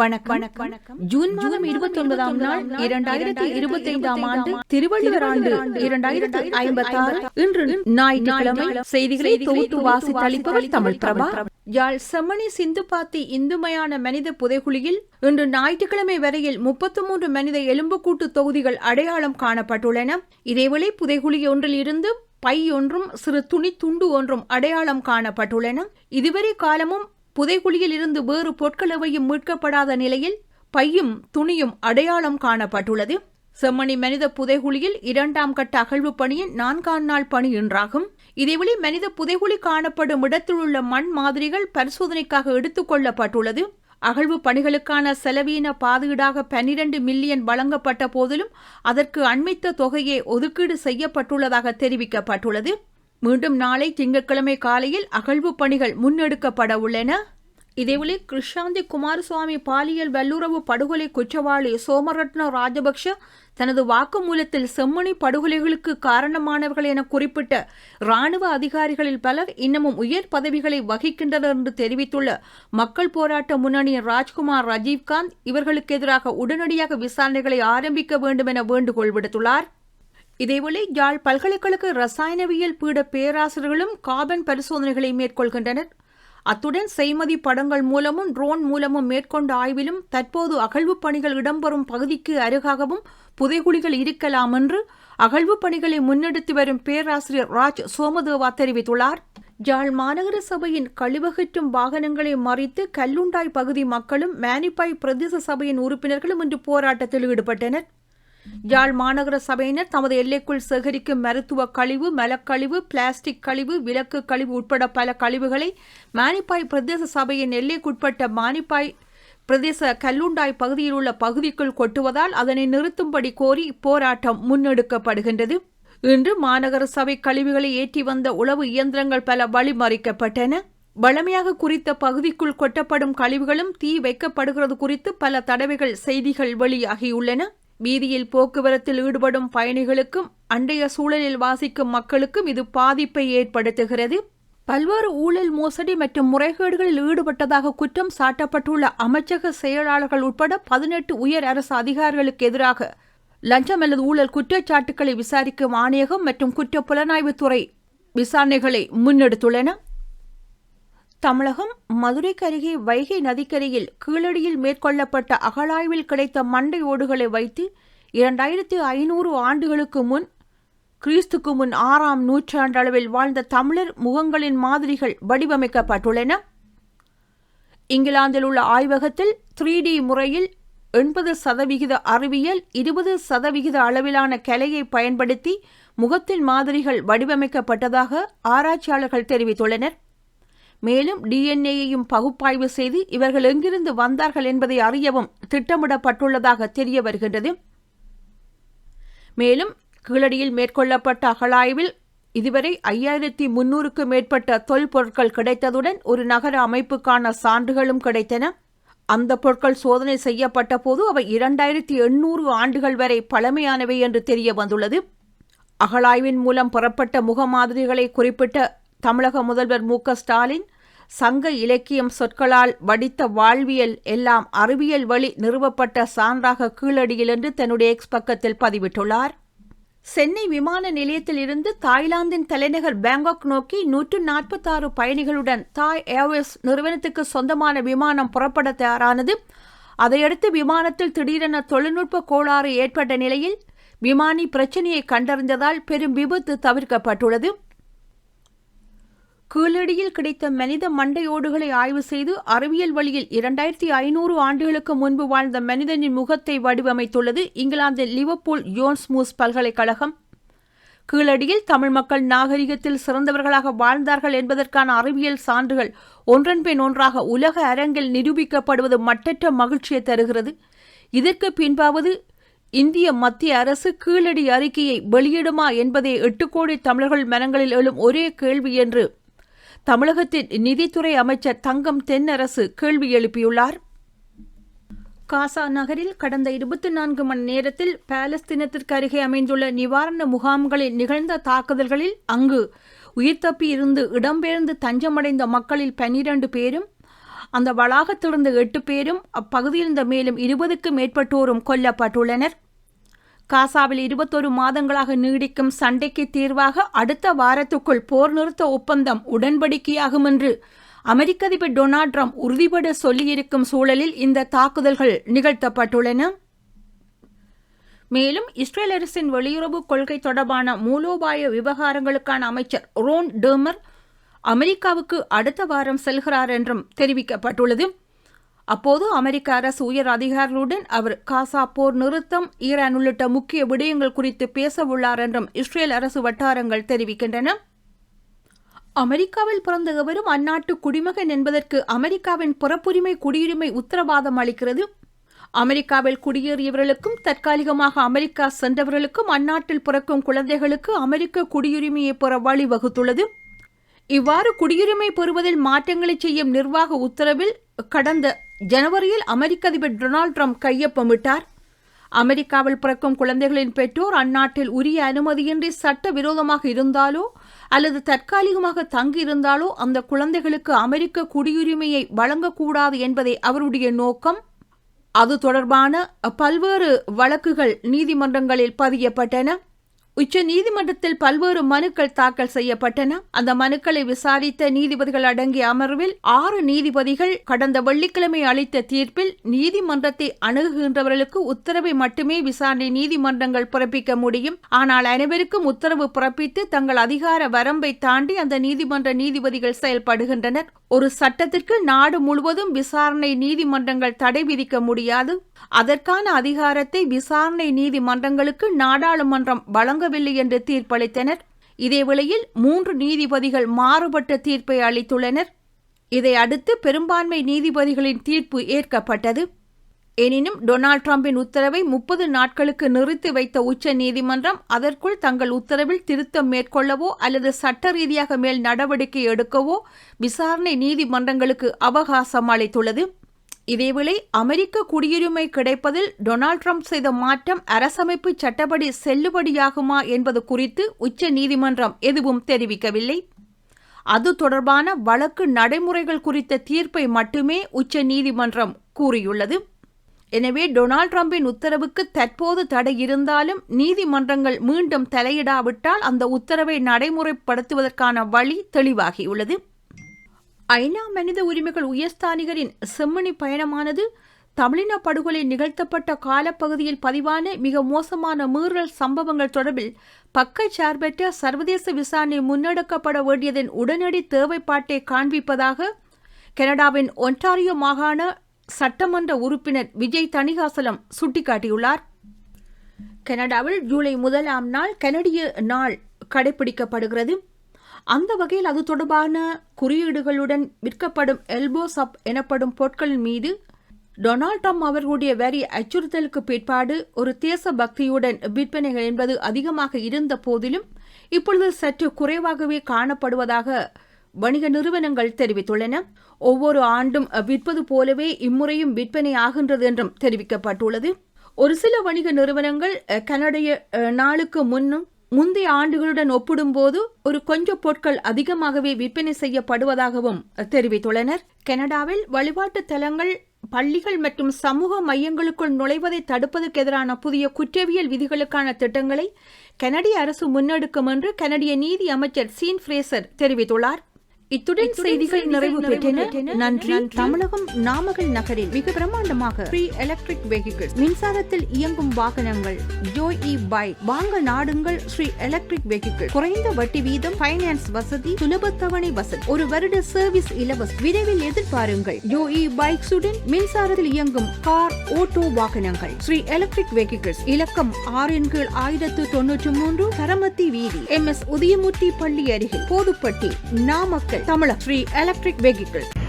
வணக்கம். வணக்கம். ஜூன் மாதம் இருபத்தி ஒன்பதாம் நாள் இரண்டாயிரத்தி இருபத்தி ஐந்தாம் ஆண்டு திருவள்ளுவர் ஆண்டு இரண்டாயிரத்தி ஐம்பத்தி ஆறு இன்று ஞாயிற்றுக்கிழமை செய்திகளை தொகுத்து வாசித்தளிப்பவர் தமிழ் பிரபா. யாழ் செம்மணி சிந்துபாத்தி இந்துமயான மனித புதைகுழியில் இன்று ஞாயிற்றுக்கிழமை வரையில் முப்பத்தி மூன்று மனித எலும்புக்கூட்டு தொகுதிகள் அடையாளம் காணப்பட்டுள்ளன. இதேவேளை புதைகுழி ஒன்றில் இருந்து பை ஒன்றும் சிறு துணி துண்டு ஒன்றும் அடையாளம் காணப்பட்டுள்ளன. இதுவரை காலமும் புதைகுழியில் இருந்து வேறு பொருட்களவையும் மீட்கப்படாத நிலையில் பையும் துணியும் அடையாளம் காணப்பட்டுள்ளது. செம்மணி மனித புதைகுழியில் இரண்டாம் கட்ட அகழ்வு பணியின் நான்காம் நாள் பணி என்றாகும் இதேவழி மனித புதைகுழி காணப்படும் இடத்தில் உள்ள மண் மாதிரிகள் பரிசோதனைக்காக எடுத்துக் கொள்ளப்பட்டுள்ளது. அகழ்வு பணிகளுக்கான செலவீன பாதுகீடாக பன்னிரண்டு மில்லியன் வழங்கப்பட்ட போதிலும் அதற்கு அண்மித்த தொகையே ஒதுக்கீடு செய்யப்பட்டுள்ளதாக தெரிவிக்கப்பட்டுள்ளது. மீண்டும் நாளை திங்கட்கிழமை காலையில் அகழ்வு பணிகள் முன்னெடுக்கப்பட உள்ளன. இதேவேளை கிருஷாந்தி குமாரசுவாமி பாலியல் வல்லுறவு படுகொலை குற்றவாளி சோமரட்ன ராஜபக்ஷ தனது வாக்குமூலத்தில் செம்மணி படுகொலைகளுக்கு காரணமானவர்கள் என குறிப்பிட்ட ராணுவ அதிகாரிகளில் பலர் இன்னமும் உயர் பதவிகளை வகிக்கின்றனர் என்று தெரிவித்துள்ள மக்கள் போராட்ட முன்னணியின் ராஜ்குமார் ராஜீவ்காந்த் இவர்களுக்கு எதிராக உடனடியாக விசாரணைகளை ஆரம்பிக்க வேண்டும் என வேண்டுகோள் விடுத்துள்ளார். இதேவேளை யாழ் பல்கலைக்கழக ரசாயனவியல் பீட பேராசிரியர்களும் கார்பன் பரிசோதனைகளை மேற்கொள்கின்றனர். அத்துடன் செய்மதி படங்கள் மூலமும் ட்ரோன் மூலமும் மேற்கொண்ட ஆய்விலும் தற்போது அகழ்வு பணிகள் இடம்பெறும் பகுதிக்கு அருகாகவும் புதைகுழிகள் இருக்கலாம் என்று அகழ்வு பணிகளை முன்னெடுத்து வரும் பேராசிரியர் ராஜ் சோமதேவா தெரிவித்துள்ளார். யாழ் மாநகர சபையின் கழிவகற்றும் வாகனங்களை மறித்து கல்லுண்டாய் பகுதி மக்களும் மேனிப்பாய் பிரதேச சபையின் உறுப்பினர்களும் இன்று போராட்டத்தில் ஈடுபட்டனர். யாழ் மாநகர சபையினர் தமது எல்லைக்குள் சேகரிக்கும் மருத்துவ கழிவு மலக்கழிவு பிளாஸ்டிக் கழிவு விலக்கு கழிவு உட்பட பல கழிவுகளை மானிப்பாய் பிரதேச சபையின் எல்லைக்குட்பட்ட மானிப்பாய் பிரதேச கல்லுண்டாய் பகுதியில் உள்ள பகுதிக்குள் கொட்டுவதால் அதனை நிறுத்தும்படி கோரி போராட்டம் முன்னெடுக்கப்படுகின்றது. இன்று மாநகர சபை கழிவுகளை ஏற்றி வந்த உளவு இயந்திரங்கள் பல வழிமறிக்கப்பட்டன. வளமையாக குறித்த பகுதிக்குள் கொட்டப்படும் கழிவுகளும் தீ வைக்கப்படுகிறது குறித்து பல தடவைகள் செய்திகள் வெளியாகியுள்ளன. வீதியில் போக்குவரத்தில் ஈடுபடும் பயணிகளுக்கும் அண்டைய சூழலில் வாசிக்கும் மக்களுக்கும் இது பாதிப்பை ஏற்படுத்துகிறது. பல்வேறு ஊழல் மோசடி மற்றும் முறைகேடுகளில் ஈடுபட்டதாக குற்றம் சாட்டப்பட்டுள்ள அமைச்சக செயலாளர்கள் உட்பட பதினெட்டு உயர் அரசு அதிகாரிகளுக்கு எதிராக லஞ்சம் அல்லது ஊழல் குற்றச்சாட்டுக்களை விசாரிக்கும் ஆணையகம் மற்றும் குற்ற புலனாய்வுத்துறை விசாரணைகளை முன்னெடுத்துள்ளன. தமிழகம் மதுரைக்கு அருகே வைகை நதிக்கரையில் கீழடியில் மேற்கொள்ளப்பட்ட அகழாய்வில் கிடைத்த மண்டை ஓடுகளை வைத்து இரண்டாயிரத்து ஐநூறு ஆண்டுகளுக்கு முன் கிறிஸ்துக்கு முன் ஆறாம் நூற்றாண்டளவில் வாழ்ந்த தமிழர் முகங்களின் மாதிரிகள் வடிவமைக்கப்பட்டுள்ளன. இங்கிலாந்தில் உள்ள ஆய்வகத்தில் த்ரீ டி முறையில் எண்பது சதவிகித அறிவியல் இருபது சதவிகித அளவிலான கலையை பயன்படுத்தி முகத்தின் மாதிரிகள் வடிவமைக்கப்பட்டதாக ஆராய்ச்சியாளர்கள் தெரிவித்துள்ளனர். மேலும் டிஎன்ஏயையும் பகுப்பாய்வு செய்து இவர்கள் எங்கிருந்து வந்தார்கள் என்பதை அறியவும் திட்டமிடப்பட்டுள்ளதாக தெரிய வருகின்றது. மேலும் கீழடியில் மேற்கொள்ளப்பட்ட அகழாய்வில் இதுவரை ஐயாயிரத்தி முன்னூறுக்கு மேற்பட்ட தொல்பொருட்கள் கிடைத்ததுடன் ஒரு நகர அமைப்புக்கான சான்றுகளும் கிடைத்தன. அந்த பொருட்கள் சோதனை செய்யப்பட்ட போது அவை இரண்டாயிரத்தி எண்ணூறு ஆண்டுகள் வரை பழமையானவை என்று தெரிய வந்துள்ளது. அகழாய்வின் மூலம் பெறப்பட்ட முகமாதிரிகளை குறிப்பிட்ட தமிழக முதல்வர் மு ஸ்டாலின் சங்க இலக்கியம் சொற்களால் வடித்த வாழ்வியல் எல்லாம் அறிவியல் வழி நிறுவப்பட்ட சான்றாக கீழடியில் என்று தன்னுடைய எக்ஸ் பக்கத்தில் பதிவிட்டுள்ளார். சென்னை விமான நிலையத்தில் இருந்து தாய்லாந்தின் தலைநகர் பேங்காக் நோக்கி நூற்று நாற்பத்தாறு பயணிகளுடன் தாய் ஏர்வேஸ் நிறுவனத்துக்கு சொந்தமான விமானம் புறப்பட தயாரானது. அதையடுத்து விமானத்தில் திடீரென தொழில்நுட்ப கோளாறு ஏற்பட்ட நிலையில் விமானி பிரச்சனையை கண்டறிந்ததால் பெரும் விபத்து தவிர்க்கப்பட்டுள்ளது. கீழடியில் கிடைத்த மனித மண்டையோடுகளை ஆய்வு செய்து அறிவியல் வழியில் இரண்டாயிரத்தி ஐநூறு ஆண்டுகளுக்கு முன்பு வாழ்ந்த மனிதனின் முகத்தை வடிவமைத்துள்ளது இங்கிலாந்தின் லிவர்பூல் ஜோன்ஸ்மூஸ் பல்கலைக்கழகம். கீழடியில் தமிழ் மக்கள் நாகரிகத்தில் சிறந்தவர்களாக வாழ்ந்தார்கள் என்பதற்கான அறிவியல் சான்றுகள் ஒன்றன் பின் ஒன்றாக உலக அரங்கில் நிரூபிக்கப்படுவது மட்டற்ற மகிழ்ச்சியை தருகிறது. இதற்கு பின்பாவது இந்திய மத்திய அரசு கீழடி அறிக்கையை வெளியிடுமா என்பதே எட்டு கோடி தமிழர்கள் மனங்களில் எழும் ஒரே கேள்வி என்று தமிழகத்தின் நிதித்துறை அமைச்சர் தங்கம் தென்னரசு கேள்வி எழுப்பியுள்ளார். காசா நகரில் கடந்த இருபத்தி நான்கு மணி நேரத்தில் பாலஸ்தீனத்திற்கு அருகே அமைந்துள்ள நிவாரண முகாம்களில் நிகழ்ந்த தாக்குதல்களில் அங்கு உயிர் தப்பி இருந்து இடம்பெயர்ந்து தஞ்சமடைந்த மக்களில் பனிரண்டு பேரும் அந்த வளாகத்திலிருந்து எட்டு பேரும் அப்பகுதியில் இருந்த மேலும் இருபதுக்கும் மேற்பட்டோரும் கொல்லப்பட்டுள்ளனர். காசாவில் இருபத்தொரு மாதங்களாக நீடிக்கும் சண்டைக்கு தீர்வாக அடுத்த வாரத்துக்குள் போர் நிறுத்த ஒப்பந்தம் உடன்படிக்கையாகும் என்று அமெரிக்க அதிபர் டொனால்ட் ட்ரம்ப் உறுதிபட சொல்லியிருக்கும் சூழலில் இந்த தாக்குதல்கள் நிகழ்த்தப்பட்டுள்ளன. மேலும் இஸ்ரேல் அரசின் வெளியுறவு கொள்கை தொடர்பான மூலோபாய விவகாரங்களுக்கான அமைச்சர் ரோன் டேமர் அமெரிக்காவுக்கு அடுத்த வாரம் செல்கிறார் என்றும் தெரிவிக்கப்பட்டுள்ளது. அப்போது அமெரிக்க அரசு உயர் அதிகாரிகளுடன் அவர் காசா போர் நிறுத்தம் ஈரான் உள்ளிட்ட முக்கிய விடயங்கள் குறித்து பேசவுள்ளார் என்றும் இஸ்ரேல் அரசு வட்டாரங்கள் தெரிவிக்கின்றன. அமெரிக்காவில் பிறந்த எவரும் அந்நாட்டு குடிமகன் என்பதற்கு அமெரிக்காவின் பிறப்புரிமை குடியுரிமை உத்தரவாதம் அளிக்கிறது. அமெரிக்காவில் குடியேறியவர்களுக்கும் தற்காலிகமாக அமெரிக்கா சென்றவர்களுக்கும் அந்நாட்டில் பிறக்கும் குழந்தைகளுக்கு அமெரிக்க குடியுரிமையை பெற வழிவகுத்துள்ளது. இவ்வாறு குடியுரிமை பெறுவதில் மாற்றங்களை செய்யும் நிர்வாக உத்தரவில் கடந்த ஜனவரியில் அமெரிக்க அதிபர் டொனால்ட் ட்ரம்ப் கையொப்பமிட்டார் அமெரிக்காவில் பிறக்கும் குழந்தைகளின் பெற்றோர் அந்நாட்டில் உரிய அனுமதியின்றி சட்ட விரோதமாக இருந்தாலோ அல்லது தற்காலிகமாக தங்கியிருந்தாலோ அந்த குழந்தைகளுக்கு அமெரிக்க குடியுரிமையை வழங்கக்கூடாது என்பதே அவருடைய நோக்கம். அது தொடர்பான பல்வேறு வழக்குகள் நீதிமன்றங்களில் பதியப்பட்டன. உச்ச நீதிமன்றத்தில் பல்வேறு மனுக்கள் தாக்கல் செய்யப்பட்டன. அந்த மனுக்களை விசாரித்த நீதிபதிகள் அடங்கிய அமர்வில் ஆறு நீதிபதிகள் கடந்த வெள்ளிக்கிழமை அளித்த தீர்ப்பில் நீதிமன்றத்தை அணுகுகின்றவர்களுக்கு உத்தரவை மட்டுமே விசாரணை நீதிமன்றங்கள் பிறப்பிக்க முடியும். ஆனால் அனைவருக்கும் உத்தரவு பிறப்பித்து தங்கள் அதிகார வரம்பை தாண்டி அந்த நீதிமன்ற நீதிபதிகள் செயல்படுகின்றனர். ஒரு சட்டத்திற்கு நாடு முழுவதும் விசாரணை நீதிமன்றங்கள் தடை விதிக்க முடியாது. அதற்கான அதிகாரத்தை விசாரணை நீதிமன்றங்களுக்கு நாடாளுமன்றம் வழங்கவில்லை என்று தீர்ப்பளித்தனர். இதேவேளையில் மூன்று நீதிபதிகள் மாறுபட்ட தீர்ப்பை அளித்துள்ளனர். இதை அடுத்து பெரும்பான்மை நீதிபதிகளின் தீர்ப்பு ஏற்கப்பட்டது. எனினும் டொனால்ட் ட்ரம்பின் உத்தரவை முப்பது நாட்களுக்கு நிறுத்தி வைத்த உச்ச நீதிமன்றம் அதற்குள் தங்கள் உத்தரவில் திருத்தம் மேற்கொள்ளவோ அல்லது சட்ட ரீதியாக மேல் நடவடிக்கை எடுக்கவோ விசாரணை நீதிமன்றங்களுக்கு அவகாசம் அளித்துள்ளது. இதேவேளை அமெரிக்க குடியுரிமை கிடைப்பதில் டொனால்ட் ட்ரம்ப் செய்த மாற்றம் அரசமைப்பு சட்டப்படி செல்லுபடியாகுமா என்பது குறித்து உச்ச நீதிமன்றம் எதுவும் தெரிவிக்கவில்லை. அது தொடர்பான வழக்கு நடைமுறைகள் குறித்த தீர்ப்பை மட்டுமே உச்ச நீதிமன்றம் கூறியுள்ளது. எனவே டொனால்ட் ட்ரம்பின் உத்தரவுக்கு தற்போது தடை இருந்தாலும் நீதிமன்றங்கள் மீண்டும் தலையிடாவிட்டால் அந்த உத்தரவை நடைமுறைப்படுத்துவதற்கான வழி தெளிவாகியுள்ளது. ஐநா மனித உரிமைகள் உயர்ஸ்தானிகரின் செம்மணி பயணமானது தமிழின படுகொலை நிகழ்த்தப்பட்ட காலப்பகுதியில் பதிவான மிக மோசமான மீறல் சம்பவங்கள் தொடர்பில் பக்கச்சார்பற்ற சர்வதேச விசாரணை முன்னெடுக்கப்பட வேண்டியதன் உடனடி தேவைப்பாட்டை காண்பிப்பதாக கனடாவின் ஒன்டாரியோ மாகாண சட்டமன்ற உறுப்பினர் விஜய் தணிகாசலம் சுட்டிக்காட்டியுள்ளார். கனடாவில் ஜூலை முதலாம் நாள் கனடிய நாள் கடைபிடிக்கப்படுகிறது. அந்த வகையில் அது தொடர்பான குறியீடுகளுடன் விற்கப்படும் எல்போ சப் எனப்படும் பொருட்களின் மீது டொனால்ட் ட்ரம்ப் அவர்களுடைய வரி அச்சுறுத்தலுக்கு பிற்பாடு ஒரு தேச பக்தியுடன் விற்பனைகள் என்பது அதிகமாக இருந்த போதிலும் இப்பொழுது சற்று குறைவாகவே காணப்படுவதாக வணிக நிறுவனங்கள் தெரிவித்துள்ளன. ஒவ்வொரு ஆண்டும் விற்பது போலவே இம்முறையும் விற்பனை ஆகின்றது என்றும் தெரிவிக்கப்பட்டுள்ளது. ஒரு சில வணிக நிறுவனங்கள் கனடைய நாளுக்கு முன்னும் முந்தைய ஆண்டுகளுடன் ஒப்பிடும்போது ஒரு கொஞ்ச பொருட்கள் அதிகமாகவே விற்பனை செய்யப்படுவதாகவும் தெரிவித்துள்ளனர். கனடாவில் வழிபாட்டு தலங்கள் பள்ளிகள் மற்றும் சமூக மையங்களுக்குள் நுழைவதை தடுப்பதற்கு எதிரான புதிய குற்றவியல் விதிகளுக்கான திட்டங்களை கனடிய அரசு முன்னெடுக்கும் என்று கனடிய நீதி அமைச்சர் சீன் ஃப்ரேசர் தெரிவித்துள்ளார். இத்துடன் செய்திகள் நிறைவு பெற்றன. நன்றி. தமிழகம் நாமக்கல் நகரில் மிக பிரமாண்டமாக ஃப்ரீ எலக்ட்ரிக் வெஹிக்கிள் மின்சாரத்தில் இயங்கும் வாகனங்கள். ஜோய் இ பைக் வாங்க நாடுங்கள் ஸ்ரீ எலக்ட்ரிக் வெஹிக்கிள் குறைந்த வட்டி வீதம் பைனான்ஸ் வசதி சுலப தவணை வசதி. ஒரு வருட சர்வீஸ் இலவசம் விரைவில் எதிர்பாருங்கள். ஜோ இ பைக்ஸுடன் மின்சாரத்தில் இயங்கும் கார் ஓட்டோ வாகனங்கள். ஸ்ரீ எலக்ட்ரிக் வெஹிக்கிள்ஸ் இலக்கம் ஆறின் கீழ் ஆயிரத்து தொன்னூற்றி மூன்று கரமத்தி வீதி. எம் எஸ் உதயமூர்த்தி பள்ளி அருகில். போதுப்பட்டி நாமக்கல். தமிழக ஸ்ரீ எலக்ட்ரிக் வெஹிக்கிள்